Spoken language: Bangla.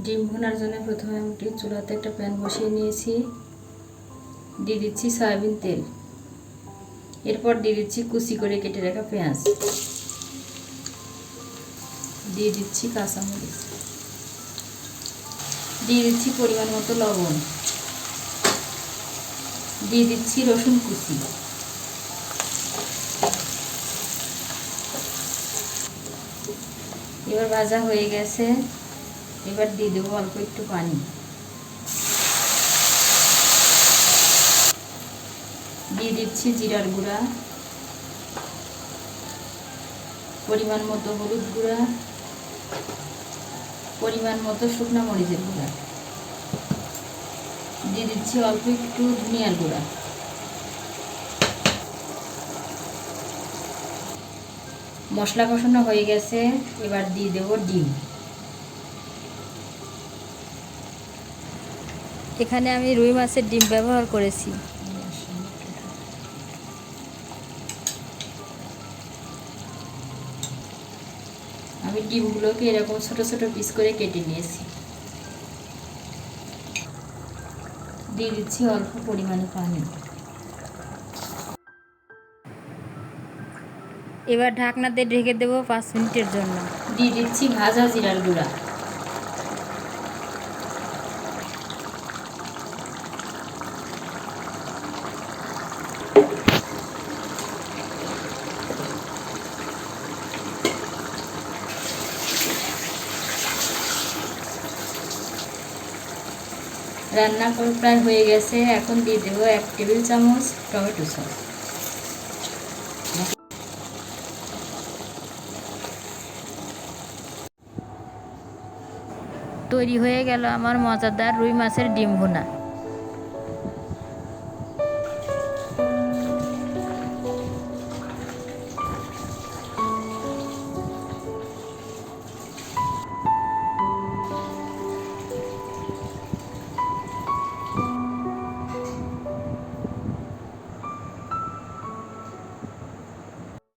ডিম ভোনার জন্য প্রথমে আমি চুলাতে একটা প্যান বসিয়ে নিয়েছি। দিয়ে দিচ্ছি সয়াবিন তেল। এরপর দিয়ে দিচ্ছি কুচি করে কেটে রাখা পেঁয়াজ। দিয়ে দিচ্ছি কাঁচামরিচ। দিয়ে দিচ্ছি পরিমাণ মতো লবণ। দিয়ে দিচ্ছি রসুন কুচি। এবার ভাজা হয়ে গেছে। এবার দিয়ে দেবো অল্প একটু পানি। দিয়ে দিচ্ছি জিরার গুঁড়া, পরিমাণ মতো হলুদ গুঁড়া, পরিমাণ মতো শুকনো মরিচের গুঁড়া। দিয়ে দিচ্ছি অল্প একটু ধনিয়ার গুঁড়া। মশলা কষানো হয়ে গেছে, এবার দিয়ে দেবো ডিম। এখানে আমি রুই মাছের ডিম ব্যবহার করেছি। আমি ডিমগুলোকে এরকম ছোট ছোট পিস করে কেটে নিয়েছি। দিয়ে দিচ্ছি অল্প পরিমাণে পানি। এবার ঢাকনাতে ঢেকে দেবো পাঁচ মিনিটের জন্য। দিয়ে দিচ্ছি ভাজা জিরার গুঁড়া। রান্না করে প্রায় হয়ে গেছে। এখন দিয়ে দেবো এক টেবিল চামচ টমেটো সস। তৈরি হয়ে গেল আমার মজাদার রুই মাছের ডিম ভুনা।